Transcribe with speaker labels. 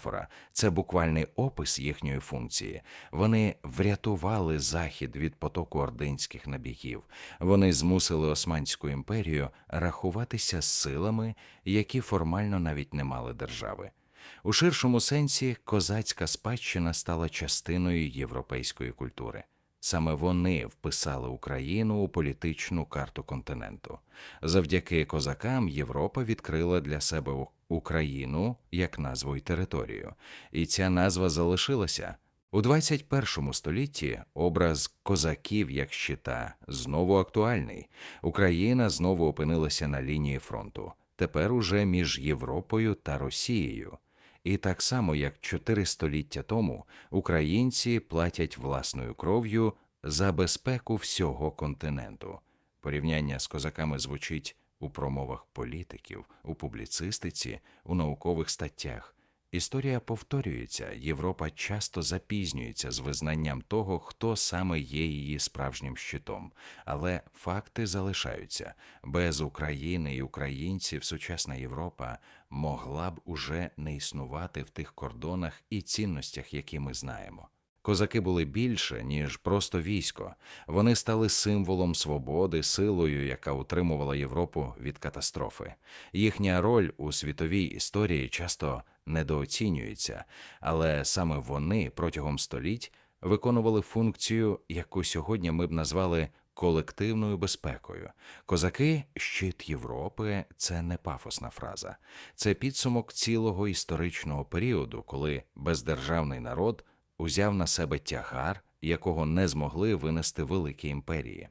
Speaker 1: метафора, це буквальний опис їхньої функції. Вони врятували захід від потоку ординських набігів. Вони змусили Османську імперію рахуватися з силами, які формально навіть не мали держави. У ширшому сенсі козацька спадщина стала частиною європейської культури. Саме вони вписали Україну у політичну карту континенту. Завдяки козакам Європа відкрила для себе Україну як назву й територію, і ця назва залишилася. У 21 столітті образ козаків як щита знову актуальний. Україна знову опинилася на лінії фронту, тепер уже між Європою та Росією. І так само, як чотири століття тому, українці платять власною кров'ю за безпеку всього континенту. Порівняння з козаками звучить у промовах політиків, у публіцистиці, у наукових статтях. Історія повторюється, Європа часто запізнюється з визнанням того, хто саме є її справжнім щитом. Але факти залишаються. Без України і українців сучасна Європа могла б уже не існувати в тих кордонах і цінностях, які ми знаємо. Козаки були більше, ніж просто військо. Вони стали символом свободи, силою, яка утримувала Європу від катастрофи. Їхня роль у світовій історії часто недооцінюється, але саме вони протягом століть виконували функцію, яку сьогодні ми б назвали колективною безпекою. Козаки, щит Європи це не пафосна фраза, це підсумок цілого історичного періоду, коли бездержавний народ узяв на себе тягар, якого не змогли винести великі імперії.